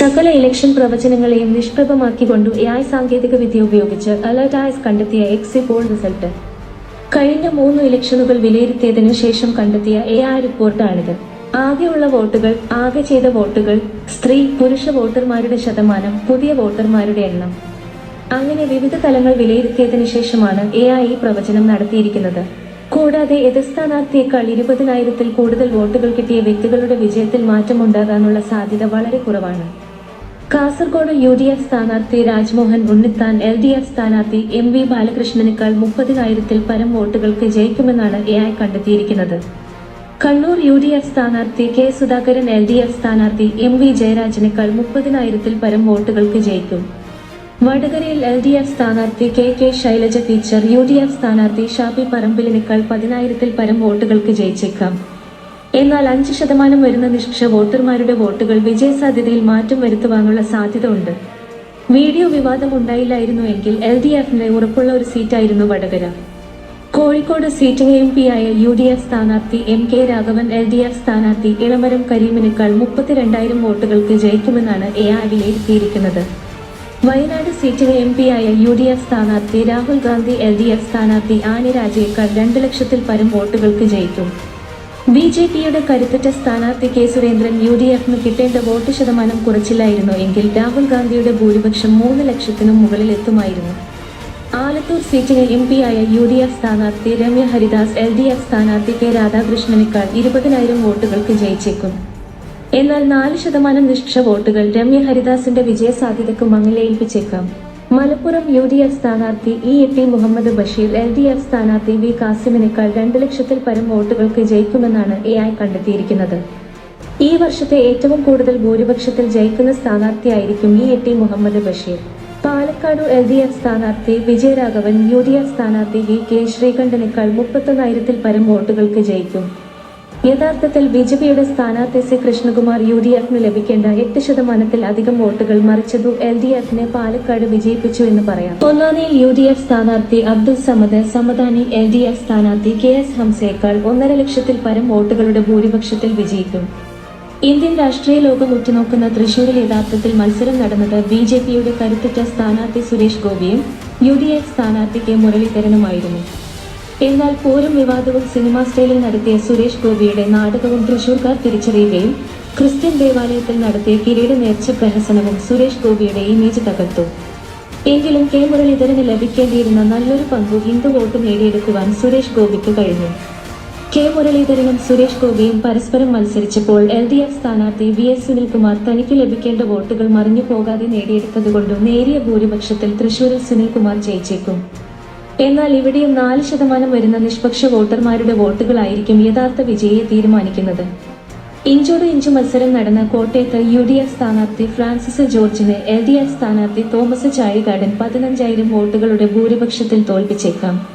സകല ഇലക്ഷൻ പ്രവചനങ്ങളെയും നിഷ്പ്രഭമാക്കിക്കൊണ്ടു എ ഐ സാങ്കേതിക വിദ്യ ഉപയോഗിച്ച് അലർട്ടായസ് കണ്ടെത്തിയ എക്സിറ്റ് പോൾ റിസൾട്ട് കഴിഞ്ഞ മൂന്ന് ഇലക്ഷനുകൾ വിലയിരുത്തിയതിനു ശേഷം കണ്ടെത്തിയ എ ഐ റിപ്പോർട്ടാണിത് ആകെയുള്ള വോട്ടുകൾ ആകെ ചെയ്ത വോട്ടുകൾ സ്ത്രീ പുരുഷ വോട്ടർമാരുടെ ശതമാനം പുതിയ വോട്ടർമാരുടെ എണ്ണം. അങ്ങനെ വിവിധ തലങ്ങൾ വിലയിരുത്തിയതിനു ശേഷമാണ് എ ഐ ഈ പ്രവചനം നടത്തിയിരിക്കുന്നത്. കൂടാതെ എതിർ സ്ഥാനാർത്ഥിയേക്കാൾ ഇരുപതിനായിരത്തിൽ കൂടുതൽ വോട്ടുകൾ കിട്ടിയ വ്യക്തികളുടെ വിജയത്തിൽ മാറ്റമുണ്ടാകാനുള്ള സാധ്യത വളരെ കുറവാണ്. കാസർഗോഡ് യു ഡി എഫ് സ്ഥാനാർത്ഥി Rajmohan Unnithan L D F സ്ഥാനാർത്ഥി എം വി ബാലകൃഷ്ണനേക്കാൾ മുപ്പതിനായിരത്തിൽ പരം വോട്ടുകൾക്ക് ജയിക്കുമെന്നാണ് എ ഐ കണ്ടെത്തിയിരിക്കുന്നത്. കണ്ണൂർ യു ഡി എഫ് സ്ഥാനാർത്ഥി K Sudhakaran L D F സ്ഥാനാർത്ഥി എം വി ജയരാജനേക്കാൾ മുപ്പതിനായിരത്തിൽ പരം വോട്ടുകൾക്ക് ജയിക്കും. വടകരയിൽ എൽ ഡി എഫ് സ്ഥാനാർത്ഥി K K Shailaja teacher U D F സ്ഥാനാർത്ഥി ഷാബി പറമ്പിലിനേക്കാൾ പതിനായിരത്തിൽ പരം വോട്ടുകൾക്ക് ജയിച്ചേക്കാം. എന്നാൽ അഞ്ച് ശതമാനം വരുന്ന നിഷ്പക്ഷ വോട്ടർമാരുടെ വോട്ടുകൾ വിജയസാധ്യതയിൽ മാറ്റം വരുത്തുവാനുള്ള സാധ്യത ഉണ്ട് വീഡിയോ വിവാദം ഉണ്ടായില്ലായിരുന്നുവെങ്കിൽ എൽ ഡി എഫിന് ഉറപ്പുള്ള ഒരു സീറ്റായിരുന്നു വടകര. കോഴിക്കോട് സീറ്റിംഗ് എം ആയ യു ഡി എഫ് സ്ഥാനാർത്ഥി M K Raghavan L D F സ്ഥാനാർത്ഥി ഇളമരം കരീമിനേക്കാൾ മുപ്പത്തിരണ്ടായിരം വോട്ടുകൾക്ക് ജയിക്കുമെന്നാണ് എ ആർ വിലയിരുത്തിയിരിക്കുന്നത് വയനാട് സീറ്റിലെ എം ആയ യു ഡി എഫ് സ്ഥാനാർത്ഥി Rahul Gandhi L D F സ്ഥാനാർത്ഥി ആനി രാജയേക്കാൾ രണ്ട് ലക്ഷത്തിൽ പരം വോട്ടുകൾക്ക് ജയിക്കും. ബി ജെ പിയുടെ കരുത്തുറ്റ സ്ഥാനാർത്ഥി കെ സുരേന്ദ്രൻ യു ഡി എഫിന് കിട്ടേണ്ട വോട്ട് ശതമാനം കുറച്ചില്ലായിരുന്നു എങ്കിൽ രാഹുൽ ഗാന്ധിയുടെ ഭൂരിപക്ഷം മൂന്ന് ലക്ഷത്തിനും മുകളിൽ എത്തുമായിരുന്നു ആലത്തൂർ സീറ്റിലെ എം ആയ യു ഡി എഫ് സ്ഥാനാർത്ഥി Ramya Haridas L D F സ്ഥാനാർത്ഥി കെ രാധാകൃഷ്ണനേക്കാൾ ഇരുപതിനായിരം വോട്ടുകൾക്ക് ജയിച്ചേക്കും. എന്നാൽ നാല് ശതമാനം നിഷ്ഠ വോട്ടുകൾ രമ്യ ഹരിദാസിന്റെ വിജയസാധ്യതക്ക് മങ്ങലേൽപ്പിച്ചേക്കാം. മലപ്പുറം യു ഡി എഫ് സ്ഥാനാർത്ഥി E A P Muhammad Basheer L D F സ്ഥാനാർത്ഥി വി കാസിമിനേക്കാൾ രണ്ട് ലക്ഷത്തിൽ പരം വോട്ടുകൾക്ക് ജയിക്കുമെന്നാണ് എ ഐ കണ്ടെത്തിയിരിക്കുന്നത്. ഈ വർഷത്തെ ഏറ്റവും കൂടുതൽ ഭൂരിപക്ഷത്തിൽ ജയിക്കുന്ന സ്ഥാനാർത്ഥിയായിരിക്കും E A T Muhammad Basheer. Palakkad L D F സ്ഥാനാർത്ഥി വിജയരാഘവൻ യു ഡി എഫ് സ്ഥാനാർത്ഥി വി കെ ശ്രീകണ്ഠനേക്കാൾ മുപ്പത്തൊന്നായിരത്തിൽ പരം വോട്ടുകൾക്ക് ജയിക്കും. യഥാർത്ഥത്തിൽ ബി ജെ പിയുടെ സ്ഥാനാർത്ഥി സി കൃഷ്ണകുമാർ യു ഡി എഫിന് ലഭിക്കേണ്ട എട്ട് ശതമാനത്തിൽ അധികം വോട്ടുകൾ മറിച്ചതു എൽ ഡി എഫിനെ പാലക്കാട് വിജയിപ്പിച്ചു എന്ന് പറയാം. പൊന്നാനിയിൽ യു ഡി എഫ് സ്ഥാനാർത്ഥി Abdul Samad Samadani L D F സ്ഥാനാർത്ഥി കെ എസ് ഹംസയേക്കാൾ ഒന്നര ലക്ഷത്തിൽ പരം വോട്ടുകളുടെ ഭൂരിപക്ഷത്തിൽ വിജയിക്കും. ഇന്ത്യൻ രാഷ്ട്രീയ ലോകം ഉറ്റുനോക്കുന്ന തൃശൂരിൽ യഥാർത്ഥത്തിൽ മത്സരം നടന്നത് ബി ജെ പിയുടെ കരുത്തുറ്റ സ്ഥാനാർത്ഥി സുരേഷ് ഗോപിയും യു ഡി എഫ് സ്ഥാനാർത്ഥി കെ മുരളീധരനുമായിരുന്നു. എന്നാൽ പോരും വിവാദവും സിനിമാ സ്റ്റൈലിൽ നടത്തിയ സുരേഷ് ഗോപിയുടെ നാടകവും തൃശൂർക്കാർ തിരിച്ചറിയുകയും ക്രിസ്ത്യൻ ദേവാലയത്തിൽ നടത്തിയ കിരീട നേർച്ച പ്രഹസനവും സുരേഷ് ഗോപിയുടെ ഇമേജ് തകർത്തു. എങ്കിലും കെ മുരളീധരന് ലഭിക്കേണ്ടിയിരുന്ന നല്ലൊരു പങ്കു ഹിന്ദു വോട്ട് നേടിയെടുക്കുവാൻ സുരേഷ് ഗോപിക്ക് കഴിഞ്ഞു. കെ മുരളീധരനും സുരേഷ് ഗോപിയും പരസ്പരം മത്സരിച്ചപ്പോൾ എൽ ഡി എഫ് സ്ഥാനാർത്ഥി വി എസ് സുനിൽകുമാർ തനിക്ക് ലഭിക്കേണ്ട വോട്ടുകൾ മറിഞ്ഞു പോകാതെ നേടിയെടുത്തതുകൊണ്ടും നേരിയ ഭൂരിപക്ഷത്തിൽ തൃശൂരിൽ സുനിൽകുമാർ ജയിച്ചേക്കും. എന്നാൽ ഇവിടെയും നാല് ശതമാനം വരുന്ന നിഷ്പക്ഷ വോട്ടർമാരുടെ വോട്ടുകളായിരിക്കും യഥാർത്ഥ വിജയിയെ തീരുമാനിക്കുന്നത്. ഇഞ്ചോട് ഇഞ്ച് മത്സരം നടന്ന കോട്ടയത്ത് യു ഡി എഫ് സ്ഥാനാർത്ഥി ഫ്രാൻസിസ് ജോർജിനെ എൽ ഡി എഫ് സ്ഥാനാർത്ഥി തോമസ് ചാഴികാടൻ പതിനഞ്ചായിരം വോട്ടുകളുടെ ഭൂരിപക്ഷത്തിൽ തോൽപ്പിച്ചേക്കാം.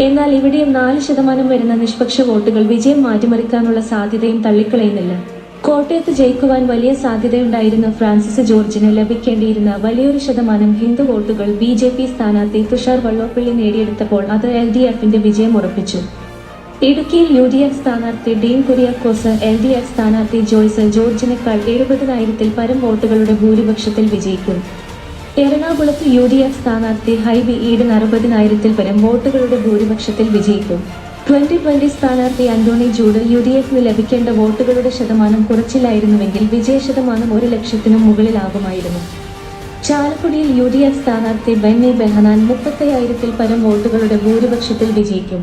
എന്നാൽ ഇവിടെയും നാല് ശതമാനം വരുന്ന നിഷ്പക്ഷ വോട്ടുകൾ വിജയം മാറ്റിമറിക്കാനുള്ള സാധ്യതയും തള്ളിക്കളയുന്നില്ല. കോട്ടയത്ത് ജയിക്കുവാൻ വലിയ സാധ്യതയുണ്ടായിരുന്ന ഫ്രാൻസിസ് ജോർജിന് ലഭിക്കേണ്ടിയിരുന്ന വലിയൊരു ശതമാനം ഹിന്ദു വോട്ടുകൾ ബി ജെ പി സ്ഥാനാർത്ഥി തുഷാർ വള്ളോപ്പള്ളി നേടിയെടുത്തപ്പോൾ അത് എൽ ഡി എഫിന്റെ വിജയം ഉറപ്പിച്ചു. ഇടുക്കിയിൽ യു ഡി എഫ് സ്ഥാനാർത്ഥി Dean Kuriakose L D F സ്ഥാനാർത്ഥി ജോയ്സ് ജോർജിനേക്കാൾ എഴുപതിനായിരത്തിൽ പരം വോട്ടുകളുടെ ഭൂരിപക്ഷത്തിൽ വിജയിക്കും. എറണാകുളത്ത് യു ഡി എഫ് സ്ഥാനാർത്ഥി ഹൈബി ഈഡൻ അറുപതിനായിരത്തിൽ പരം വോട്ടുകളുടെ ഭൂരിപക്ഷത്തിൽ വിജയിക്കും. ട്വന്റി ട്വന്റി സ്ഥാനാർത്ഥി അന്റോണി ജൂഡ് യു ഡി എഫിന് ലഭിക്കേണ്ട വോട്ടുകളുടെ ശതമാനം കുറച്ചിലായിരുന്നുവെങ്കിൽ വിജയ ശതമാനം ഒരു ലക്ഷത്തിനും മുകളിലാകുമായിരുന്നു. ചാലക്കുടിയിൽ യു ഡി എഫ് സ്ഥാനാർത്ഥി ബെന്നി ബെഹനാൻ മുപ്പത്തയ്യായിരത്തിൽ പരം വോട്ടുകളുടെ ഭൂരിപക്ഷത്തിൽ വിജയിക്കും.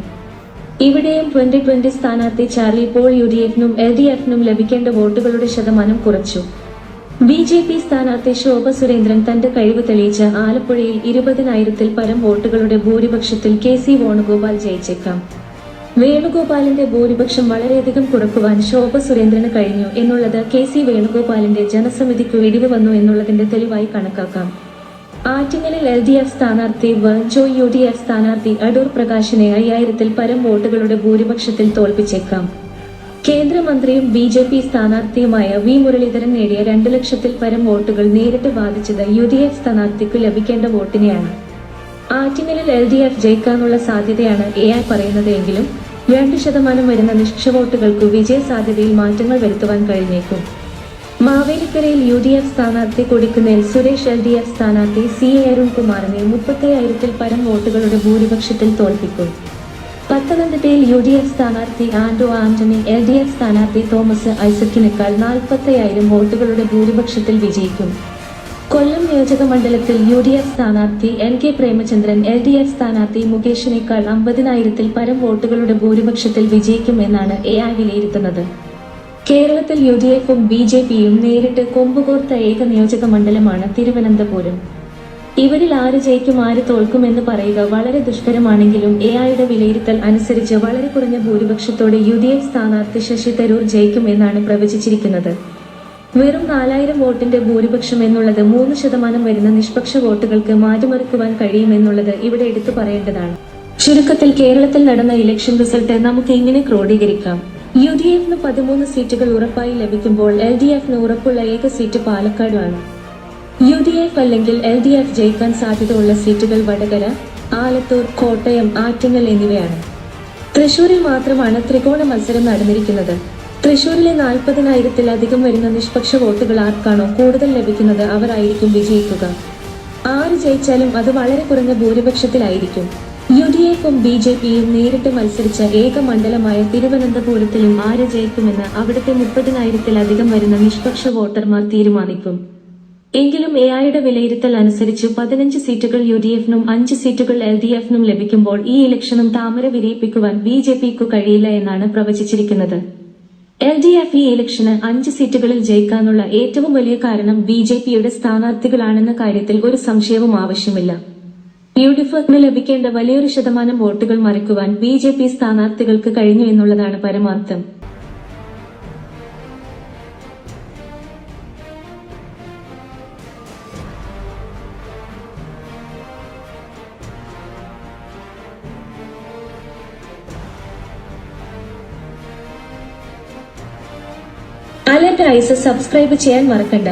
ഇവിടെയും ട്വന്റി ട്വന്റി സ്ഥാനാർത്ഥി ചാർലി പോൾ യു ഡി എഫിനും എൽ ഡി എഫിനും ലഭിക്കേണ്ട വോട്ടുകളുടെ ശതമാനം കുറച്ചു. ബി ജെ പി സ്ഥാനാർത്ഥി ശോഭ സുരേന്ദ്രൻ തന്റെ കഴിവ് തെളിയിച്ച ആലപ്പുഴയിൽ ഇരുപതിനായിരത്തിൽ പരം വോട്ടുകളുടെ ഭൂരിപക്ഷത്തിൽ കെ സി വേണുഗോപാൽ ജയിച്ചേക്കാം. വേണുഗോപാലിന്റെ ഭൂരിപക്ഷം വളരെയധികം കുറക്കുവാൻ ശോഭ സുരേന്ദ്രന് കഴിഞ്ഞു എന്നുള്ളത് കെ സി വേണുഗോപാലിന്റെ ജനസമിതിക്ക് ഇടിവ് വന്നു എന്നുള്ളതിന്റെ തെളിവായി കണക്കാക്കാം. ആറ്റിങ്ങലിൽ എൽ ഡി എഫ് സ്ഥാനാർത്ഥി വെർജോ യു ഡി എഫ് സ്ഥാനാർത്ഥി അടൂർ പ്രകാശിനെ അയ്യായിരത്തിൽ പരം വോട്ടുകളുടെ ഭൂരിപക്ഷത്തിൽ തോൽപ്പിച്ചേക്കാം. കേന്ദ്രമന്ത്രിയും ബി ജെ പി സ്ഥാനാർത്ഥിയുമായ വി മുരളീധരൻ നേടിയ രണ്ട് ലക്ഷത്തിൽ പരം വോട്ടുകൾ നേരിട്ട് ബാധിച്ചത് യു ഡി എഫ് സ്ഥാനാർത്ഥിക്ക് ലഭിക്കേണ്ട വോട്ടിനെയാണ്. ആറ്റിങ്ങലിൽ എൽ ഡി എഫ് ജയിക്കാനുള്ള സാധ്യതയാണ് എ ഐ പറയുന്നത് എങ്കിലും രണ്ട് ശതമാനം വരുന്ന നിഷ്ക്ഷ വോട്ടുകൾക്ക് വിജയ സാധ്യതയിൽ മാറ്റങ്ങൾ വരുത്തുവാൻ കഴിഞ്ഞേക്കും. മാവേലിക്കരയിൽ യു ഡി എഫ് സ്ഥാനാർത്ഥി Kodikunnil Suresh L D F സ്ഥാനാർത്ഥി സി എ അരുൺകുമാറിനെ മുപ്പത്തയ്യായിരത്തിൽ പരം വോട്ടുകളുടെ ഭൂരിപക്ഷത്തിൽ തോൽപ്പിക്കും. പത്തനംതിട്ടയിൽ യു ഡി എഫ് സ്ഥാനാർത്ഥി Anto Antony L D F സ്ഥാനാർത്ഥി തോമസ് ഐസക്കിനേക്കാൾ നാൽപ്പത്തയ്യായിരം വോട്ടുകളുടെ ഭൂരിപക്ഷത്തിൽ വിജയിക്കും. കൊല്ലം നിയോജക മണ്ഡലത്തിൽ യു ഡി എഫ് സ്ഥാനാർത്ഥി N K Premachandran L D F സ്ഥാനാർത്ഥി മുകേഷിനേക്കാൾ അമ്പതിനായിരത്തിൽ പരം വോട്ടുകളുടെ ഭൂരിപക്ഷത്തിൽ വിജയിക്കുമെന്നാണ് എ ഐ വിലയിരുത്തുന്നത്. കേരളത്തിൽ യു ഡി എഫും ബി ജെ പിയും നേരിട്ട് കൊമ്പുകോർത്ത ഏക നിയോജക മണ്ഡലമാണ് തിരുവനന്തപുരം. ഇവരിൽ ആര് ജയിക്കും ആര് തോൽക്കുമെന്ന് പറയുക വളരെ ദുഷ്കരമാണെങ്കിലും എ ഐയുടെ വിലയിരുത്തൽ അനുസരിച്ച് വളരെ കുറഞ്ഞ ഭൂരിപക്ഷത്തോടെ യു ഡി എഫ് സ്ഥാനാർത്ഥി ശശി തരൂർ ജയിക്കുമെന്നാണ് പ്രവചിച്ചിരിക്കുന്നത്. വെറും നാലായിരം വോട്ടിന്റെ ഭൂരിപക്ഷം എന്നുള്ളത് മൂന്ന് ശതമാനം വരുന്ന നിഷ്പക്ഷ വോട്ടുകൾക്ക് മാറ്റിമറിക്കുവാൻ കഴിയുമെന്നുള്ളത് ഇവിടെ എടുത്തു പറയേണ്ടതാണ്. ചുരുക്കത്തിൽ കേരളത്തിൽ നടന്ന ഇലക്ഷൻ റിസൾട്ട് നമുക്ക് എങ്ങനെ ക്രോഡീകരിക്കാം? യു ഡി എഫിന് പതിമൂന്ന് സീറ്റുകൾ ഉറപ്പായി ലഭിക്കുമ്പോൾ എൽ ഡി എഫിന് ഉറപ്പുള്ള ഏക സീറ്റ് പാലക്കാടാണ് യു ഡി എഫ് അല്ലെങ്കിൽ എൽ ഡി എഫ് ജയിക്കാൻ സാധ്യതയുള്ള സീറ്റുകൾ വടകര ആലത്തൂർ കോട്ടയം ആറ്റിങ്ങൽ എന്നിവയാണ്. തൃശൂരിൽ മാത്രമാണ് ത്രികോണ മത്സരം നടന്നിരിക്കുന്നത്. തൃശൂരിലെ നാൽപ്പതിനായിരത്തിലധികം വരുന്ന നിഷ്പക്ഷ വോട്ടുകൾ ആർക്കാണോ കൂടുതൽ ലഭിക്കുന്നത് അവരായിരിക്കും വിജയിക്കുക. ആര് ജയിച്ചാലും അത് വളരെ കുറഞ്ഞ ഭൂരിപക്ഷത്തിലായിരിക്കും. യു ഡി എഫും ബി ജെ പിയും നേരിട്ട് മത്സരിച്ച ഏക മണ്ഡലമായ തിരുവനന്തപുരത്തിലും ആര് ജയിക്കുമെന്ന് അവിടുത്തെ മുപ്പതിനായിരത്തിലധികം വരുന്ന നിഷ്പക്ഷ വോട്ടർമാർ തീരുമാനിക്കും. എങ്കിലും എ ഐയുടെ വിലയിരുത്തൽ അനുസരിച്ച് പതിനഞ്ച് സീറ്റുകൾ യു ഡി എഫിനും അഞ്ച് സീറ്റുകൾ എൽ ഡി എഫിനും ലഭിക്കുമ്പോൾ ഈ ഇലക്ഷനും താമര വിരിയിപ്പിക്കുവാൻ ബി ജെ പിക്കു കഴിയില്ല എന്നാണ് പ്രവചിച്ചിരിക്കുന്നത്. എൽ ഡി എഫ് ഈ ഇലക്ഷന് അഞ്ച് സീറ്റുകളിൽ ജയിക്കാനുള്ള ഏറ്റവും വലിയ കാരണം ബി ജെ പിയുടെ സ്ഥാനാർത്ഥികളാണെന്ന കാര്യത്തിൽ ഒരു സംശയവും ആവശ്യമില്ല. യു ഡി എഫിന് ലഭിക്കേണ്ട വലിയൊരു ശതമാനം വോട്ടുകൾ മറിക്കുവാൻ ബി ജെ പി സ്ഥാനാർത്ഥികൾക്ക് കഴിഞ്ഞു എന്നുള്ളതാണ് പരമാർത്ഥം. അലർട്ട് ഐസ് സബ്സ്ക്രൈബ് ചെയ്യാൻ മറക്കണ്ട.